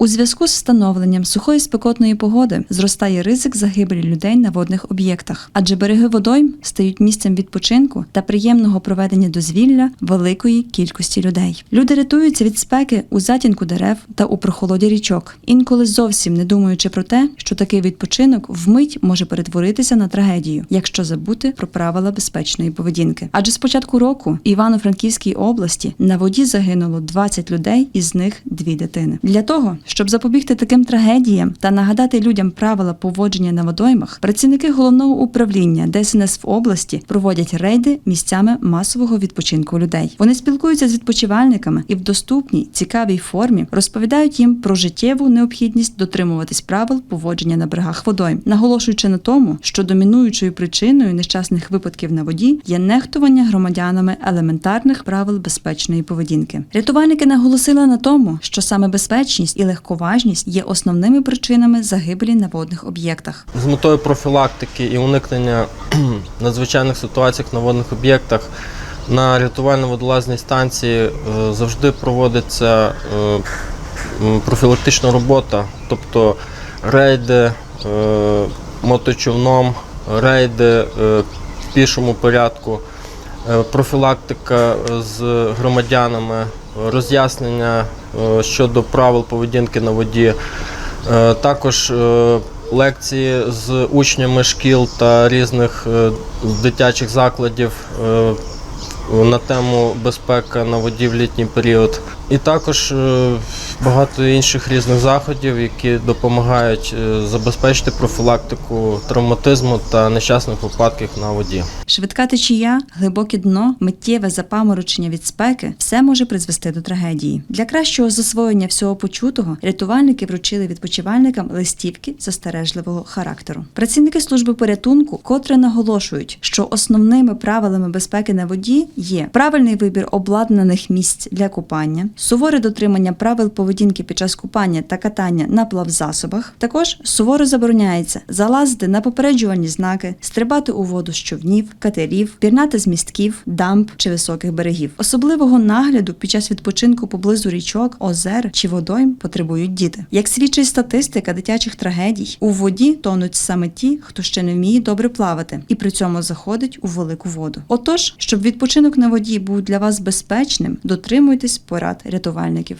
У зв'язку з встановленням сухої спекотної погоди зростає ризик загибелі людей на водних об'єктах, адже береги водойм стають місцем відпочинку та приємного проведення дозвілля великої кількості людей. Люди рятуються від спеки у затінку дерев та у прохолоді річок, інколи зовсім не думаючи про те, що такий відпочинок вмить може перетворитися на трагедію, якщо забути про правила безпечної поведінки. Адже з початку року Івано-Франківській області на воді загинуло 20 людей, із них дві дитини. Для того, щоб запобігти таким трагедіям та нагадати людям правила поводження на водоймах, працівники головного управління ДСНС в області проводять рейди місцями масового відпочинку людей. Вони спілкуються з відпочивальниками і в доступній, цікавій формі розповідають їм про життєву необхідність дотримуватись правил поводження на берегах водойм, наголошуючи на тому, що домінуючою причиною нещасних випадків на воді є нехтування громадянами елементарних правил безпечної поведінки. Рятувальники наголосили на тому, що саме безпечність і легковажність є основними причинами загибелі на водних об'єктах. З метою профілактики і уникнення надзвичайних ситуацій на водних об'єктах на рятувально-водолазній станції е, завжди проводиться е, профілактична робота, тобто рейди е, моточовном, рейди в пішому порядку, профілактика з громадянами, роз'яснення е, щодо правил поведінки на воді. Е, Також е, лекції з учнями шкіл та різних е, дитячих закладів е, на тему безпека на воді в літній період. І також е, багато інших різних заходів, які допомагають е, забезпечити профілактику травматизму та нещасних випадків на воді. Швидка течія, глибоке дно, миттєве запаморочення від спеки все може призвести до трагедії. Для кращого засвоєння всього почутого рятувальники вручили відпочивальникам листівки застережливого характеру. Працівники служби порятунку котре наголошують, що основними правилами безпеки на воді є правильний вибір обладнаних місць для купання, суворе дотримання правил поведінки під час купання та катання на плавзасобах. Також суворо забороняється залазити на попереджувальні знаки, стрибати у воду з човнів, катерів, пірнати з містків, дамб чи високих берегів. Особливого нагляду під час відпочинку поблизу річок, озер чи водойм потребують діти. Як свідчить статистика дитячих трагедій, у воді тонуть саме ті, хто ще не вміє добре плавати, і при цьому заходить у велику воду. Отож, щоб відпочинок на воді був для вас безпечним, дотримуйтесь порад рятувальників.